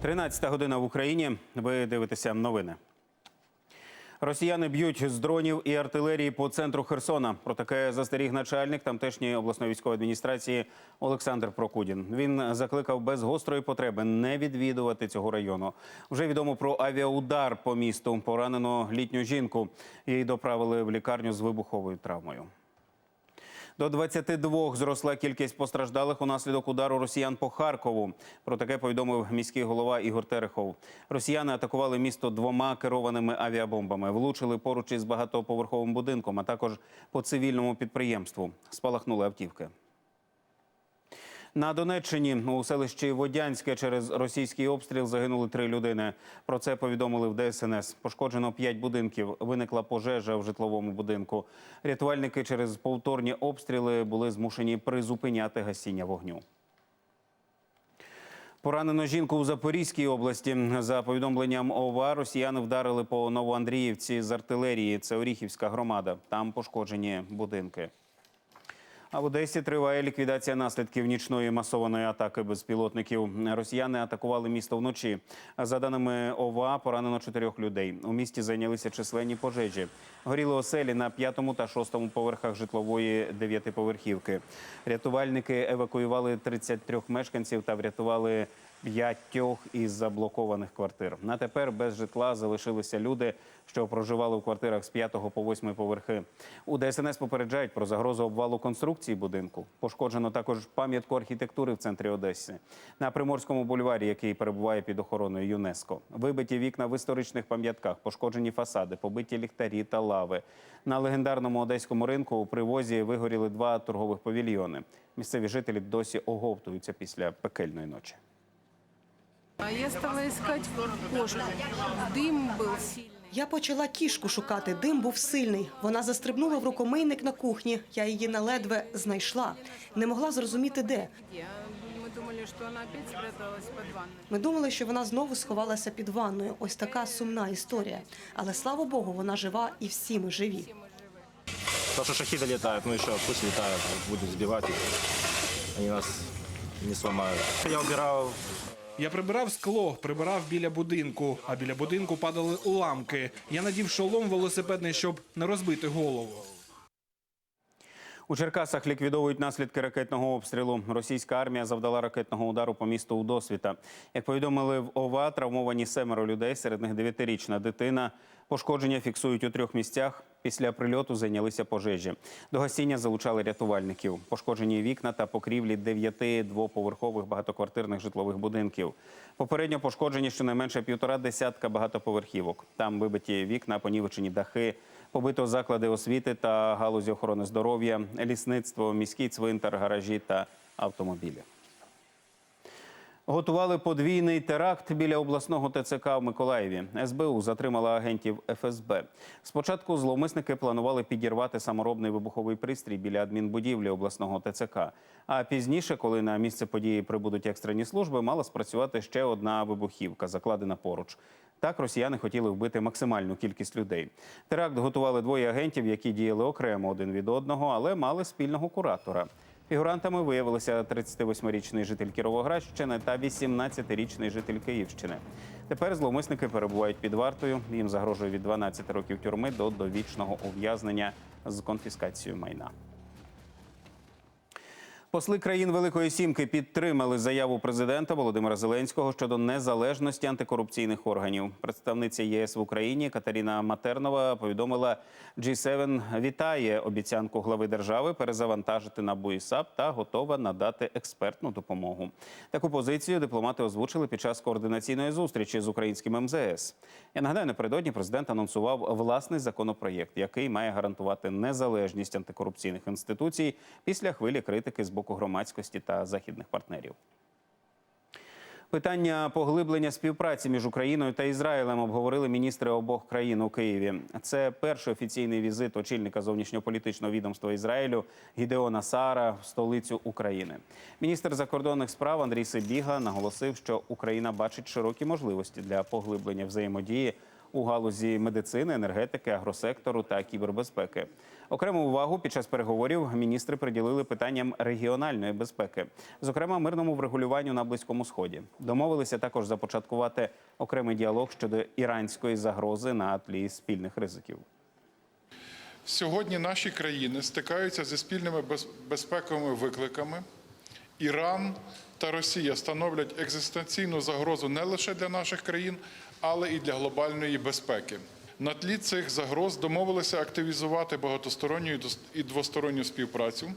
13 година в Україні. Ви дивитеся новини. Росіяни б'ють з дронів і артилерії по центру Херсона. Про таке застеріг начальник тамтешньої обласної військової адміністрації Олександр Прокудін. Він закликав без гострої потреби не відвідувати цього району. Вже відомо про авіаудар по місту. Поранено літню жінку. Її доправили в лікарню з вибуховою травмою. До 22 зросла кількість постраждалих унаслідок удару росіян по Харкову. Про таке повідомив міський голова Ігор Терехов. Росіяни атакували місто двома керованими авіабомбами, влучили поруч із багатоповерховим будинком, а також по цивільному підприємству. Спалахнули автівки. На Донеччині у селищі Водянське через російський обстріл загинули три людини. Про це повідомили в ДСНС. Пошкоджено п'ять будинків. Виникла пожежа в житловому будинку. Рятувальники через повторні обстріли були змушені призупиняти гасіння вогню. Поранено жінку у Запорізькій області. За повідомленням ОВА, росіяни вдарили по Новоандріївці з артилерії. Це Оріхівська громада. Там пошкоджені будинки. А в Одесі триває ліквідація наслідків нічної масованої атаки безпілотників. Росіяни атакували місто вночі. За даними ОВА, поранено чотирьох людей. У місті зайнялися численні пожежі. Горіли оселі на п'ятому та шостому поверхах житлової дев'ятиповерхівки. Рятувальники евакуювали 33 мешканців та врятували п'ятьох із заблокованих квартир. На тепер без житла залишилися люди, що проживали в квартирах з 5 по 8 поверхи. У ДСНС попереджають про загрозу обвалу конструкції будинку. Пошкоджено також пам'ятку архітектури в центрі Одеси. На Приморському бульварі, який перебуває під охороною ЮНЕСКО. Вибиті вікна в історичних пам'ятках, пошкоджені фасади, побиті ліхтарі та лави. На легендарному одеському ринку у привозі вигоріли два торгових павільйони. Місцеві жителі досі оговтуються після пекельної ночі. А я стала искать кошку. Дым был сильный. Я почала кішку шукати. Дим був сильний. Вона застрибнула в рукомийник на кухні. Я її наледве знайшла. Не могла зрозуміти, де. Я- Мы думали, что она опять спряталась под ванной. Ми думали, що вона знову сховалася під ванною. Ось така сумна історія. Але слава Богу, вона жива і всі ми живі. То, что шахиды летают, ну еще пусть летают, будем сбивать их. Они нас не сломают. Я убирал я прибирав скло, прибирав біля будинку, а біля будинку падали уламки. Я надів шолом велосипедний, щоб не розбити голову. У Черкасах ліквідовують наслідки ракетного обстрілу. Російська армія завдала ракетного удару по місту Удосвіта. Як повідомили в ОВА, травмовані семеро людей, серед них дев'ятирічна дитина. Пошкодження фіксують у трьох місцях. Після прильоту зайнялися пожежі. До гасіння залучали рятувальників. Пошкоджені вікна та покрівлі дев'яти двоповерхових багатоквартирних житлових будинків. Попередньо пошкоджені щонайменше півтора десятка багатоповерхівок. Там вибиті вікна, понівечені дахи, побито заклади освіти та галузі охорони здоров'я, лісництво, міський цвинтар, гаражі та автомобілі. Готували подвійний теракт біля обласного ТЦК в Миколаєві. СБУ затримала агентів ФСБ. Спочатку зловмисники планували підірвати саморобний вибуховий пристрій біля адмінбудівлі обласного ТЦК. А пізніше, коли на місце події прибудуть екстрені служби, мала спрацювати ще одна вибухівка, закладена поруч. Так росіяни хотіли вбити максимальну кількість людей. Теракт готували двоє агентів, які діяли окремо один від одного, але мали спільного куратора. Фігурантами виявилися 38-річний житель Кіровоградщини та 18-річний житель Київщини. Тепер зловмисники перебувають під вартою. Їм загрожує від 12 років тюрми до довічного ув'язнення з конфіскацією майна. Посли країн Великої Сімки підтримали заяву президента Володимира Зеленського щодо незалежності антикорупційних органів. Представниця ЄС в Україні Катерина Матернова повідомила, G7 вітає обіцянку глави держави перезавантажити НАБУ і САП та готова надати експертну допомогу. Таку позицію дипломати озвучили під час координаційної зустрічі з українським МЗС. Я нагадаю, напередодні президент анонсував власний законопроєкт, який має гарантувати незалежність антикорупційних інституцій після хвилі критики з боку громадськості та західних партнерів. Питання поглиблення співпраці між Україною та Ізраїлем обговорили міністри обох країн у Києві. Це перший офіційний візит очільника зовнішньополітичного відомства Ізраїлю Гідеона Саара в столицю України. Міністр закордонних справ Андрій Сибіга наголосив, що Україна бачить широкі можливості для поглиблення взаємодії у галузі медицини, енергетики, агросектору та кібербезпеки. Окрему увагу під час переговорів міністри приділили питанням регіональної безпеки, зокрема мирному врегулюванню на близькому сході. Домовилися також започаткувати окремий діалог щодо іранської загрози на тлі спільних ризиків. Сьогодні наші країни стикаються зі спільними безпековими викликами. Іран та Росія становлять екзистенційну загрозу не лише для наших країн, але і для глобальної безпеки. На тлі цих загроз домовилися активізувати багатосторонню і двосторонню співпрацю.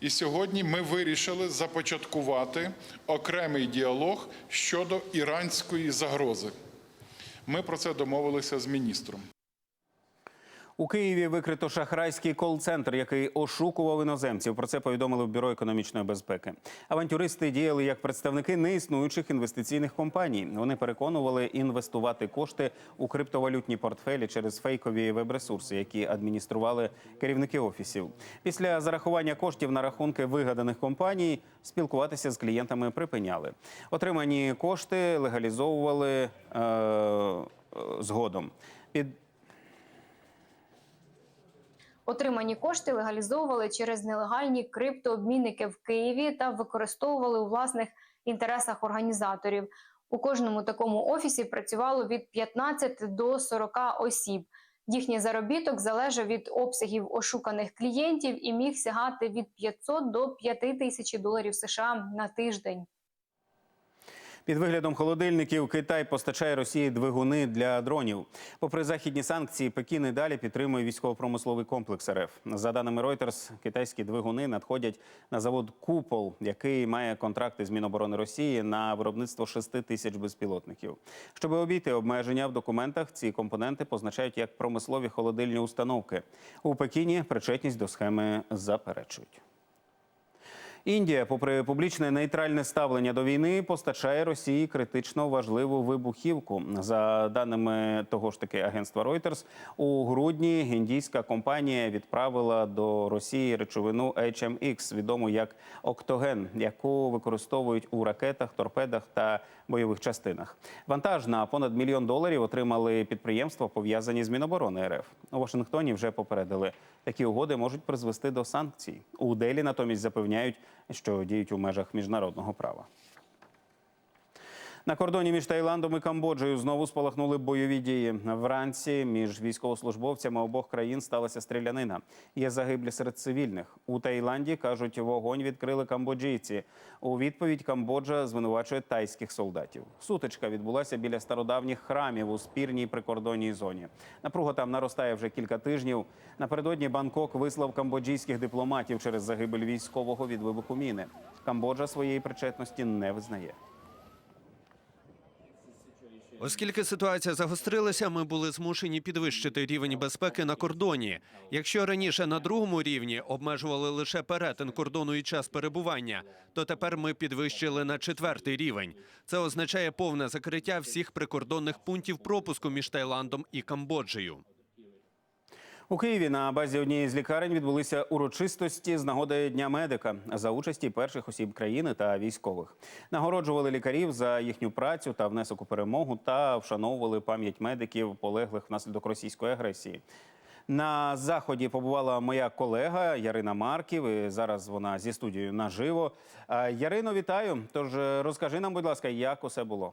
І сьогодні ми вирішили започаткувати окремий діалог щодо іранської загрози. Ми про це домовилися з міністром. У Києві викрито шахрайський кол-центр, який ошукував іноземців. Про це повідомили в бюро економічної безпеки. Авантюристи діяли як представники неіснуючих інвестиційних компаній. Вони переконували інвестувати кошти у криптовалютні портфелі через фейкові веб-ресурси, які адміністрували керівники офісів. Після зарахування коштів на рахунки вигаданих компаній спілкуватися з клієнтами припиняли. Отримані кошти легалізовували е, е, згодом. Під Отримані кошти легалізовували через нелегальні криптообмінники в Києві та використовували у власних інтересах організаторів. У кожному такому офісі працювало від 15 до 40 осіб. Їхній заробіток залежав від обсягів ошуканих клієнтів і міг сягати від 500 до 5 тисяч доларів США на тиждень. Під виглядом холодильників Китай постачає Росії двигуни для дронів. Попри західні санкції, Пекін і далі підтримує військово-промисловий комплекс РФ. За даними Reuters, китайські двигуни надходять на завод Купол, який має контракти з Міноборони Росії на виробництво 6 тисяч безпілотників. Щоб обійти обмеження в документах, ці компоненти позначають як промислові холодильні установки. У Пекіні причетність до схеми заперечують. Індія, попри публічне нейтральне ставлення до війни, постачає Росії критично важливу вибухівку. За даними того ж таки агентства Reuters, у грудні індійська компанія відправила до Росії речовину HMX, відому як Октоген, яку використовують у ракетах, торпедах та бойових частинах. Вантаж на понад мільйон доларів отримали підприємства, пов'язані з Міноборони РФ. У Вашингтоні вже попередили, такі угоди можуть призвести до санкцій. У Делі натомість запевняють, що діють у межах міжнародного права. На кордоні між Таїландом і Камбоджею знову спалахнули бойові дії. Вранці між військовослужбовцями обох країн сталася стрілянина. Є загиблі серед цивільних. У Таїланді кажуть, вогонь відкрили камбоджійці. У відповідь Камбоджа звинувачує тайських солдатів. Сутичка відбулася біля стародавніх храмів у спірній прикордонній зоні. Напруга там наростає вже кілька тижнів. Напередодні Бангкок вислав камбоджійських дипломатів через загибель військового від вибуху міни. Камбоджа своєї причетності не визнає. Оскільки ситуація загострилася, ми були змушені підвищити рівень безпеки на кордоні. Якщо раніше на другому рівні обмежували лише перетин кордону і час перебування, то тепер ми підвищили на четвертий рівень. Це означає повне закриття всіх прикордонних пунктів пропуску між Таїландом і Камбоджею. У Києві на базі однієї з лікарень відбулися урочистості з нагоди Дня медика за участі перших осіб країни та військових. Нагороджували лікарів за їхню працю та внесок у перемогу та вшановували пам'ять медиків, полеглих внаслідок російської агресії. На заході побувала моя колега Ярина Марків. І зараз вона зі студією наживо. Ярино, вітаю. Тож е, розкажи нам, будь ласка, як усе було.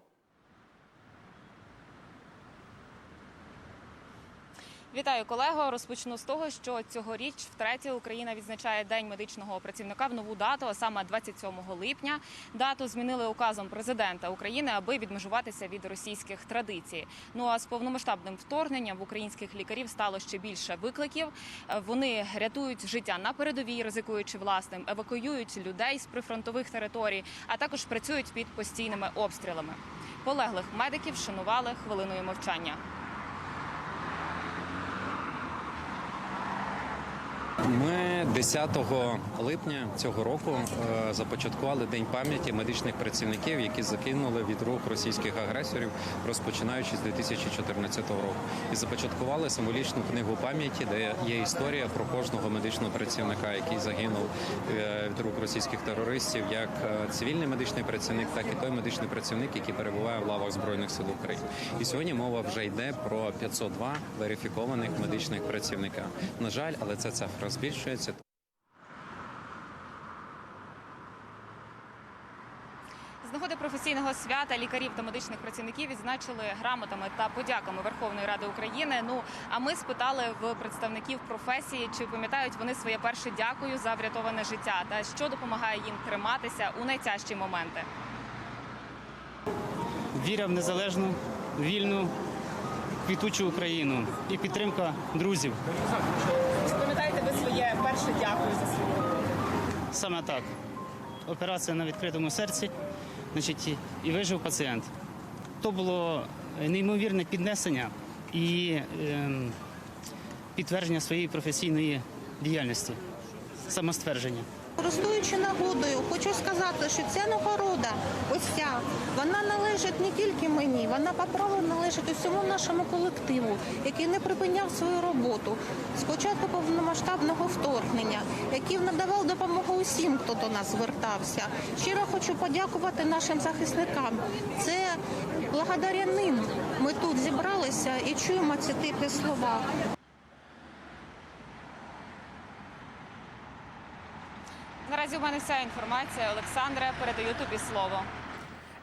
Вітаю колего. Розпочну з того, що цьогоріч втретє Україна відзначає День медичного працівника в нову дату, а саме 27 липня. Дату змінили указом президента України, аби відмежуватися від російських традицій. Ну а з повномасштабним вторгненням в українських лікарів стало ще більше викликів. Вони рятують життя на передовій, ризикуючи власним, евакуюють людей з прифронтових територій, а також працюють під постійними обстрілами. Полеглих медиків шанували хвилиною мовчання. Ми 10 липня цього року е, започаткували День пам'яті медичних працівників, які закинули від рук російських агресорів, розпочинаючи з 2014 року. І започаткували символічну книгу пам'яті, де є історія про кожного медичного працівника, який загинув е, від рук російських терористів, як е, цивільний медичний працівник, так і той медичний працівник, який перебуває в лавах збройних сил України. І сьогодні мова вже йде про 502 верифікованих медичних працівника. На жаль, але ця цифра збільшується. З нагоди професійного свята лікарів та медичних працівників відзначили грамотами та подяками Верховної Ради України. Ну а ми спитали в представників професії, чи пам'ятають вони своє перше дякую за врятоване життя та що допомагає їм триматися у найтяжчі моменти. віра в незалежну, вільну, квітучу Україну і підтримка друзів. Перше дякую за свою? Саме так. Операція на відкритому серці, значить, і- і вижив пацієнт. То було неймовірне піднесення і ем, підтвердження своєї професійної діяльності, самоствердження. Користуючи нагодою, хочу сказати, що ця нагорода, ось ця, вона належить не тільки мені, вона по праву належить усьому нашому колективу, який не припиняв свою роботу з початку повномасштабного вторгнення, який надавав допомогу усім, хто до нас звертався. Щиро хочу подякувати нашим захисникам. Це благодаря ним ми тут зібралися і чуємо ці теплі слова. Наразі у мене вся інформація. Олександре, передаю тобі слово.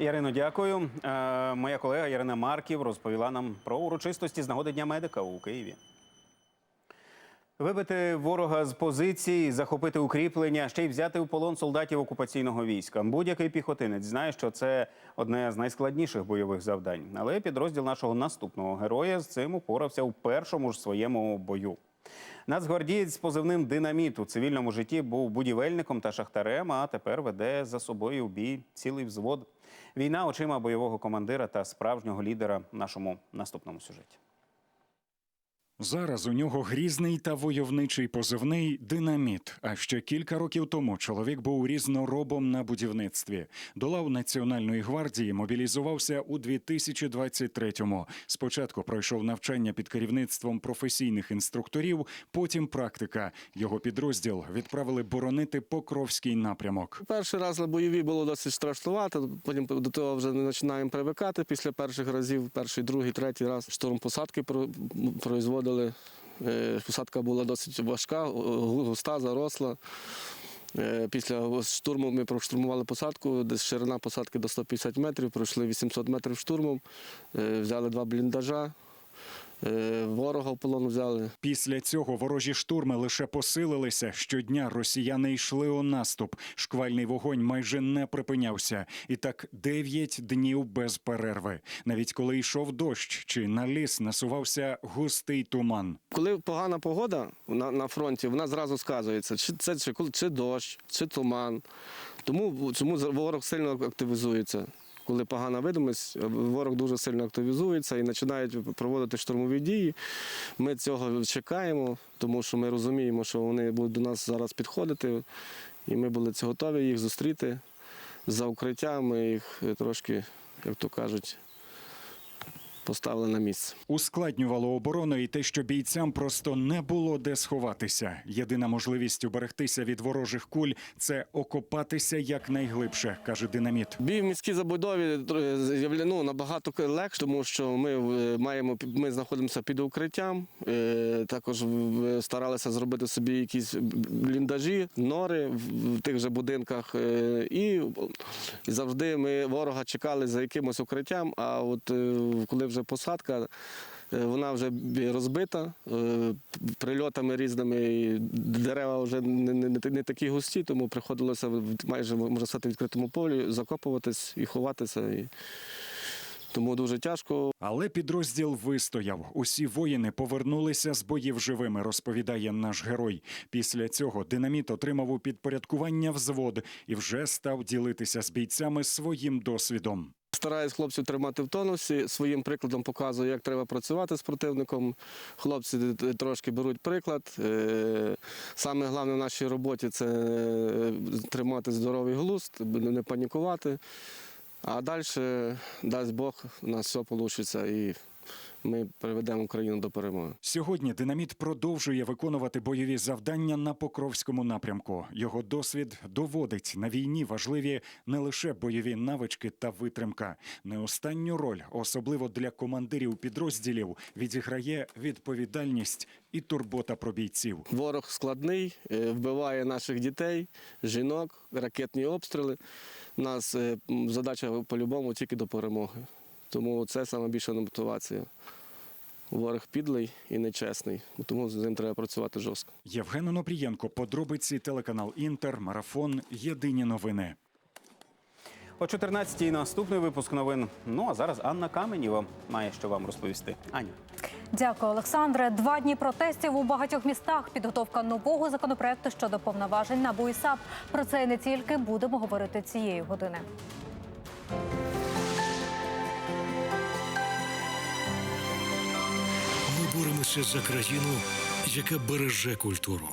Ярино, дякую. Е, моя колега Ярина Марків розповіла нам про урочистості з нагоди Дня медика у Києві. Вибити ворога з позицій, захопити укріплення, ще й взяти в полон солдатів окупаційного війська. Будь-який піхотинець знає, що це одне з найскладніших бойових завдань. Але підрозділ нашого наступного героя з цим упорався у першому ж своєму бою. Нацгвардієць з позивним Динаміт у цивільному житті був будівельником та шахтарем, а тепер веде за собою в бій цілий взвод. Війна очима бойового командира та справжнього лідера в нашому наступному сюжеті. Зараз у нього грізний та войовничий позивний динаміт. А ще кілька років тому чоловік був різноробом на будівництві. До лав Національної гвардії мобілізувався у 2023-му. Спочатку пройшов навчання під керівництвом професійних інструкторів, потім практика. Його підрозділ відправили боронити Покровський напрямок. Перший раз на бойові було досить страшнувато, потім до того вже не починаємо привикати після перших разів, перший, другий, третій раз штурм посадки про- производили. Е, Посадка була досить важка, густа, заросла. Е, Після штурму ми проштурмували посадку, десь ширина посадки до 150 метрів, пройшли 800 метрів штурмом, е, взяли два бліндажа, е, ворога в полон взяли. Після цього ворожі штурми лише посилилися. Щодня росіяни йшли у наступ. Шквальний вогонь майже не припинявся. І так дев'ять днів без перерви. Навіть коли йшов дощ чи на ліс насувався густий туман. Коли погана погода на, на фронті, вона зразу сказується, чи це чи, чи дощ, чи туман. Тому чому ворог сильно активізується. Коли погана видимість, ворог дуже сильно активізується і починають проводити штурмові дії. Ми цього чекаємо, тому що ми розуміємо, що вони будуть до нас зараз підходити, і ми були готові їх зустріти за укриття. Ми їх е, трошки, як то кажуть, поставили на місце. Ускладнювало оборону і те, що бійцям просто не було де сховатися. Єдина можливість уберегтися від ворожих куль це окопатися якнайглибше, каже динаміт. Бій в міській забудові е, ну, набагато легше, тому що ми е, маємо ми знаходимося під укриттям. е, Також старалися зробити собі якісь бліндажі, нори в тих же будинках. І, завжди ми ворога чекали за якимось укриттям. А от коли вже посадка. е, Вона вже розбита е, прильотами різними, дерева вже не, не, не- такі густі, тому приходилося майже можна сказати, відкритому полі закопуватись і ховатися. І... Тому дуже тяжко. Але підрозділ вистояв. Усі воїни повернулися з боїв живими, розповідає наш герой. Після цього динаміт отримав у підпорядкування взвод і вже став ділитися з бійцями своїм досвідом. Стараюсь хлопців тримати в тонусі, своїм прикладом показую, як треба працювати з противником. Хлопці трошки беруть приклад. Е, Саме головне в нашій роботі це е, тримати здоровий глузд, не панікувати. А далі, дасть Бог, у нас все вийде ми приведемо Україну до перемоги. Сьогодні динаміт продовжує виконувати бойові завдання на Покровському напрямку. Його досвід доводить на війні важливі не лише бойові навички та витримка. Не останню роль, особливо для командирів підрозділів, відіграє відповідальність і турбота про бійців. Ворог складний, е, вбиває наших дітей, жінок, ракетні обстріли. У нас е, задача по-любому тільки до перемоги. Тому це найбільша мотивація. Ворог підлий і нечесний, тому з ним треба працювати жорстко. Євген Онопрієнко, подробиці телеканал Інтер, марафон. Єдині новини. О 14-й наступний випуск новин. Ну а зараз Анна Каменєва має що вам розповісти. Аня. Дякую, Олександре. Два дні протестів у багатьох містах. Підготовка нового законопроекту щодо повноважень НАБУ і САП. Про це і не тільки будемо говорити цієї години. Ми за країну, яка береже культуру.